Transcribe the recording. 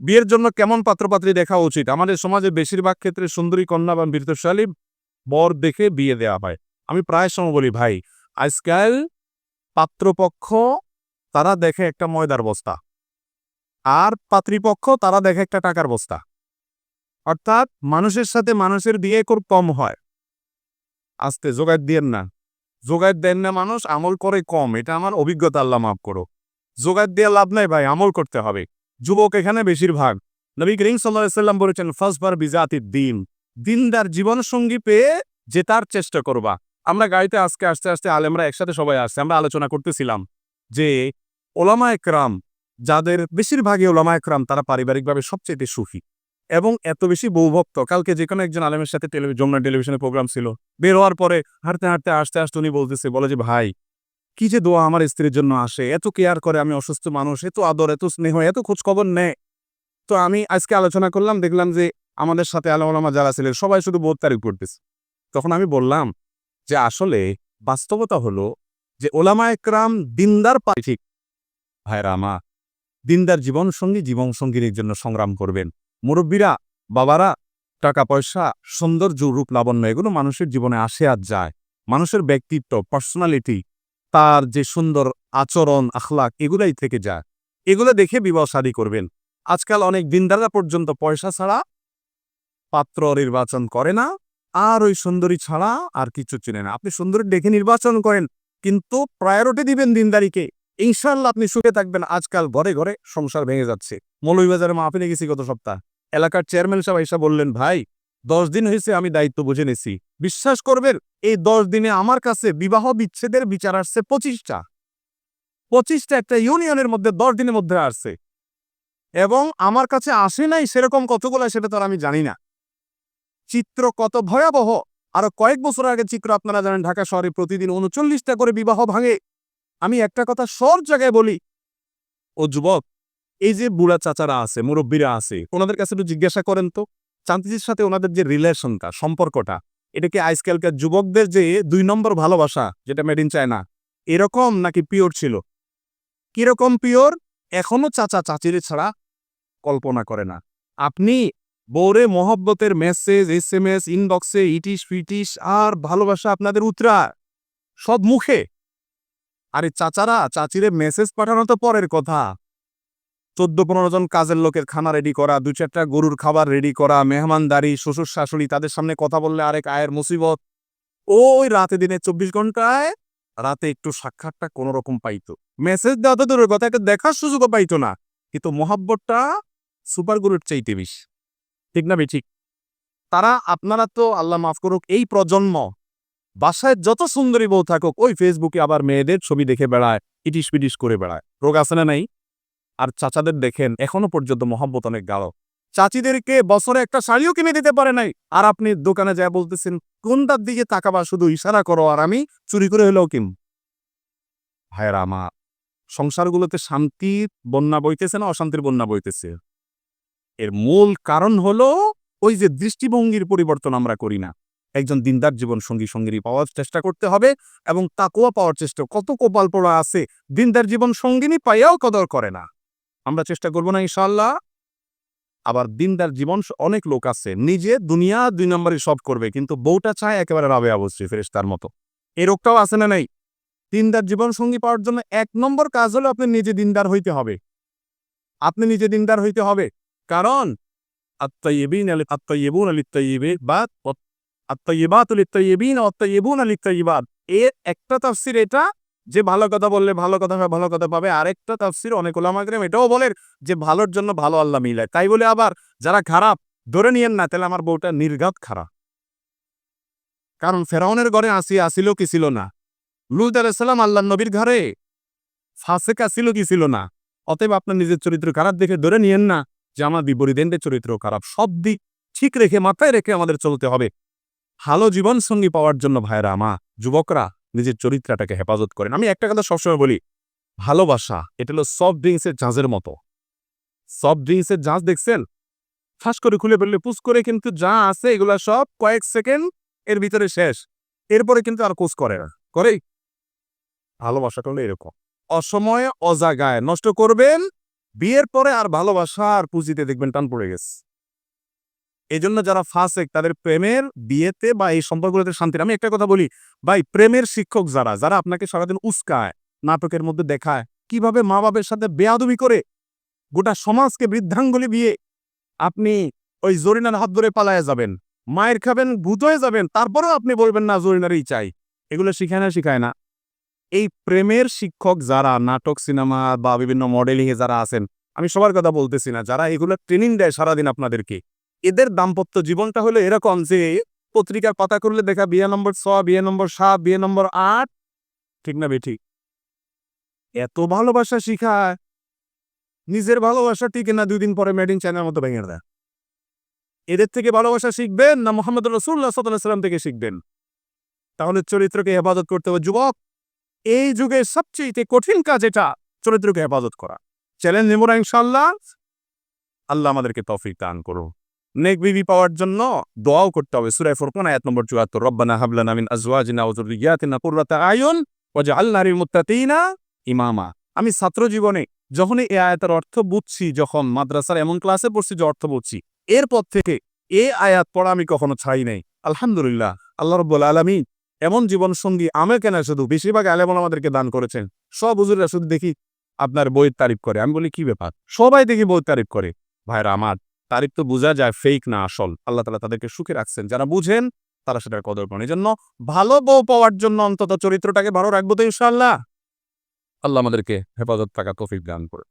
বিয়ের জন্য কেমন পাত্রপাত্রী দেখা উচিত? আমাদের সমাজে বেশিরভাগ ক্ষেত্রে সুন্দরী কন্যা বা বীরতশালী বর দেখে বিয়ে দেওয়া হয়। আমি প্রায় সময় বলি, ভাই, আজকাল পাত্রপক্ষ, তারা দেখে একটা ময়দার বস্তা। আর পাত্রীপক্ষ, তারা দেখে একটা টাকার বস্তা। অর্থাৎ মানুষের সাথে মানুষের বিয়ে খুব কম হয়। আস্তে, জোগাড় দিয়েন না। জোগাড় দেন না মানুষ, আমল করে কম। এটা আমার অভিজ্ঞতা, আল্লাহ মাফ করো জোগাড় দিয়ে লাভ নাই, ভাই, আমল করতে হবে। যুবক এখানে বেশিরভাগ। নবী করিম সাল্লাম বলেছেন ফার্স্টবার বিজাতির দিন দিনদার জীবন সঙ্গী পেয়ে জেতার চেষ্টা করবা। আমরা গাড়িতে আজকে আস্তে আস্তে আলেমরা একসাথে সবাই আসছে, আমরা আলোচনা করতেছিলাম যে ওলামা একরাম, যাদের বেশিরভাগই ওলামা একরাম, তারা পারিবারিকভাবে সবচেয়ে সুখী এবং এত বেশি বৌভক্ত কালকে যে কোনো একজন আলেমের সাথে যমুনা টেলিভিশনে প্রোগ্রাম ছিল। বের হওয়ার পরে হাঁটতে হাঁটতে আসতে আসতে উনি বলতেছে, বলে যে, ভাই কি যে দোয়া আমার স্ত্রীর জন্য আসে? এত কেয়ার করে আমি অসুস্থ মানুষ, এত আদর, এত স্নেহ, এত খোঁজখবর নেয়। তো আমি আজকে আলোচনা করলাম, দেখলাম যে আমাদের সাথে আলামা যারা ছিলেন, সবাই শুধু বোধ তারিখ করতেছে। তখন আমি বললাম যে, আসলে বাস্তবতা হলো যে ওলামা একরাম দিনদার পাই ঠিক। ভাইরা আমা, দিনদার জীবন সঙ্গী জীবন সঙ্গীর জন্য সংগ্রাম করবেন। মুরব্বীরা, বাবারা, টাকা পয়সা, সৌন্দর্য, রূপ লাবণ্য, এগুলো মানুষের জীবনে আসে আর যায়। মানুষের ব্যক্তিত্ব পার্সোনালিটি তার যে সুন্দর আচরণ, আখলাক, এগুলাই থেকে যায়। এগুলো দেখে বিবাহ শাদী করবেন। আজকাল অনেক দিনদাররা পর্যন্ত পয়সা ছাড়া পাত্র নির্বাচন করে না, আর ওই সুন্দরী ছাড়া আর কিছু চিনে না। আপনি সুন্দরী দেখে নির্বাচন করেন, কিন্তু প্রায়োরিটি দিবেন দিনদারিকে। ইনশাল্লাহ আপনি সুখে থাকবেন। আজকাল ঘরে ঘরে সংসার ভেঙে যাচ্ছে। মৌলভীবাজারে মাহফিলে গেছি গত সপ্তাহ। এলাকার চেয়ারম্যান সাহেব এসে বললেন, ভাই দশ দিন হয়েছে আমি দায়িত্ব বুঝে নিছি। বিশ্বাস করবেন, এই দশ দিনে আমার কাছে বিবাহ বিচ্ছেদের বিচার আসছে পঁচিশটা। পঁচিশটা একটা ইউনিয়নের মধ্যে দশ দিনের মধ্যে আসছে। এবং আমার কাছে আসে নাই সেরকম কতগুলো সেটা তো আমি জানি না। চিত্র কত ভয়াবহ। আরও কয়েক বছর আগে চিত্র আপনারা জানেন, ঢাকা শহরে প্রতিদিন উনচল্লিশটা করে বিবাহ ভাঙে। আমি একটা কথা সব জায়গায় বলি, ও যুবক, এই যে বুড়া চাচারা আছে, মুরব্বীরা আছে, ওনাদের কাছে একটু জিজ্ঞাসা করেন তো। চান্তিজির সাথে ওনাদের যে রিলেশনটা, সম্পর্কটা, এটাকে আজকালকার যুবকদের যে দুই নম্বর ভালোবাসা, যেটা মেড ইন চায়না এরকম নাকি পিওর ছিল? কীরকম পিওর এখনও চাচা চাচিরে ছাড়া কল্পনা করে না। আপনি বৌরে মহব্বতের মেসেজ এস এম এস ইনবক্সে ইটিস ফিটিস আর ভালোবাসা আপনাদের উতরা, সব মুখে। আরে চাচারা, চাচিরে মেসেজ পাঠানো তো পরের কথা। চোদ্দ পনেরো জন কাজের লোকের খানা রেডি করা দু চারটা গরুর খাবার রেডি করা মেহমানদারি শ্বশুর, শাশুড়ি তাদের সামনে কথা বললে আরেক আয়ের মুসিবত। ওই রাতে দিনে চব্বিশ ঘন্টায় রাতে একটু সাক্ষাৎটা কোনো রকম পাইতো। মেসেজ দেওয়া তো দূরের কথা একটা দেখার সুযোগও পাইতো না। কিন্তু মহাব্বতটা সুপার গুরুর চাইতে বেশি। ঠিক না ঠিক তারা, আপনারা তো, আল্লাহ মাফ করুক, এই প্রজন্ম, বাসায় যত সুন্দরী বউ থাকুক, ওই ফেসবুকে আবার মেয়েদের ছবি দেখে বেড়ায় ইটিস পিটিস করে বেড়ায়। রোগ আছে না নাই? আর চাচাদের দেখেন, এখনও পর্যন্ত মহাব্বত অনেক গাঢ়। চাচিদেরকে বছরে একটা শাড়িও কিনে দিতে পারে নাই। আর আপনি দোকানে যা বলতেছেন, কোনটার দিকে তাকাবা? শুধু ইশারা করো আর আমি চুরি করে হলেও কিন ভাইয়েরা আমার সংসারগুলোতে শান্তির বন্যা বইতেছে না, অশান্তির বন্যা বইতেছে। এর মূল কারণ হলো, ওই যে দৃষ্টিভঙ্গির পরিবর্তন আমরা করি না। একজন দিনদার জীবন সঙ্গী সঙ্গীরই পাওয়ার চেষ্টা করতে হবে এবং তাকুয়া পাওয়ার চেষ্টা। কত কপাল পড়া আছে, দিনদার জীবন সঙ্গিনী পাইয়াও কদর করে না। আমরা চেষ্টা করব না ইনশাল্লাহ আবার দিনদার জীবন অনেক লোক আছে, নিজে দুনিয়া দুই নম্বরই সব করবে, কিন্তু বউটা চায় একেবারে রাবে অবশ্যই ফেরেস্তার মতো। এই রোগটাও আছে না নাই? দিনদার জীবন সঙ্গী পাওয়ার জন্য এক নম্বর কাজ হলো আপনি নিজে দিনদার হইতে হবে। আপনি নিজে দিনদার হইতে হবে। কারণ আত্মাইবিন আলি আত্মাইবুন আলি বা আত্মাইবাত এর একটা তাফসির এটা যে ভালো কথা বললে ভালো কথা ভালো কথা পাবে। আরেকটা তাফসির অনেক ওলামাগ্রাম এটাও বলেন যে ভালোর জন্য ভালো আল্লাহ মিলায়। তাই বলে আবার যারা খারাপ, ধরে নিয়েন না, তাহলে আমার বউটা নির্ঘাত খারাপ। কারণ ফেরাউনের ঘরে আসি, আসিল কি ছিল না? লুত আলাইসাল্লাম আল্লাহ নবীর ঘরে? ফাসেক আসিল কি ছিল না? অতএব আপনার নিজের চরিত্র খারাপ দেখে ধরে নিয়েন না যে আমার বিপরীতেন্দ্রের চরিত্র খারাপ। সব দিক ঠিক রেখে, মাথায় রেখে আমাদের চলতে হবে। ভালো জীবন সঙ্গী পাওয়ার জন্য ভাইরা মা, যুবকরা নিজের চরিত্রটাকে হেফাজত করেন। আমি একটা কথা সবসময় বলি, ভালোবাসা, এটা হলো সফট ড্রিঙ্কসের জাঁজের মতো। সফট ড্রিঙ্কসের জাঁজ দেখছেন? ফাঁস করে খুলে ফেললে পুস করে কিন্তু যা আছে এগুলা সব কয়েক সেকেন্ড এর ভিতরে শেষ। এরপরে কিন্তু আর কোচ করে না। করে? ভালোবাসা করলে এরকম। অসময়ে অজাগায় নষ্ট করবেন, বিয়ের পরে আর ভালোবাসা আর পুঁজিতে দেখবেন টান পড়ে গেছে। এই জন্য যারা ফাসেক তাদের প্রেমের বিয়েতে বা এই সম্পর্কগুলোতে শান্তির আমি একটা কথা বলি, ভাই, প্রেমের শিক্ষক যারা যারা আপনাকে সারাদিন উস্কায়, নাটকের মধ্যে দেখায়, কীভাবে মা বাবার সাথে বেয়াদবি করে, গোটা সমাজকে বৃদ্ধাঙ্গুলি বিয়ে আপনি ওই জরিনার হাত ধরে পালায় যাবেন, মায়ের খাবেন, ভূত হয়ে যাবেন, তারপরেও আপনি বলবেন না, জরিনারই চাই। এগুলো শিখায় না শিখায় না। এই প্রেমের শিক্ষক যারা, নাটক, সিনেমা বা বিভিন্ন মডেলিং এ যারা আছেন, আমি সবার কথা বলতেছি না, যারা এগুলো ট্রেনিং দেয় সারাদিন আপনাদেরকে এদের দাম্পত্য জীবনটা হলো এরকম যে, পত্রিকার পাতা করলে দেখা বিয়ে নম্বর ছ, বিয়ে নম্বর সাত, বিয়ে নম্বর আট। ঠিক না বেঠিক এত ভালোবাসা শিখায়। নিজের ভালোবাসা টিকে না দুই দিন পরে মেডিং চায়নার মতো ভেঙে দেয়। এদের থেকে ভালোবাসা শিখবেন না মোহাম্মদ রসুল্লাহ সাল্লাম থেকে শিখবেন। তাহলে চরিত্রকে হেফাজত করতে হবে যুবক। এই যুগে সবচেয়ে কঠিন কাজ এটা, চরিত্রকে হেফাজত করা। চ্যালেঞ্জ নেব ইনশাল্লাহ আল্লাহ আমাদেরকে তফিক দান করুন নেক বিবি পাওয়ার জন্য দোয়াও করতে হবে। সুরায় ফুরকান আয়াত নম্বর 74 রব্বানা হাবলানা মিন আজওয়াজিনা ওয়া যুররিয়াতিনা কুররাতা আয়ুন ওয়াজআলনা লিল মুত্তাকিনা ইমামা। আমি ছাত্র জীবনে যখনই এই আয়াতের অর্থ বুঝছি, যখন মাদ্রাসার এমন ক্লাসে পড়ছি যে অর্থ বুঝছি, এরপর থেকে এ আয়াত পড়া আমি কখনো ছাই নাই। আলহামদুলিল্লাহ, আল্লাহ রব্বুল আলামিন এমন জীবন সঙ্গী আমি কেন শুধু বেশিরভাগ আলেমন আমাদেরকে দান করেছেন। সব হুজুররা শুধু দেখি আপনার বইয়ের তারিফ করে। আমি বলি, কি ব্যাপার? সবাই দেখি বইয়ের তারিফ করে। ভাইরা, আমার তারিফ তো বোঝা যায় ফেক না আসল। আল্লাহ তালা তাদেরকে সুখে রাখছেন। যারা বুঝেন, তারা সেটার কদর করেন এই জন্য ভালো বউ পাওয়ার জন্য অন্তত চরিত্রটাকে ভালো রাখব তো ইনশাল্লাহ আল্লাহ আমাদেরকে হেফাজত থাকা তফিক গান করে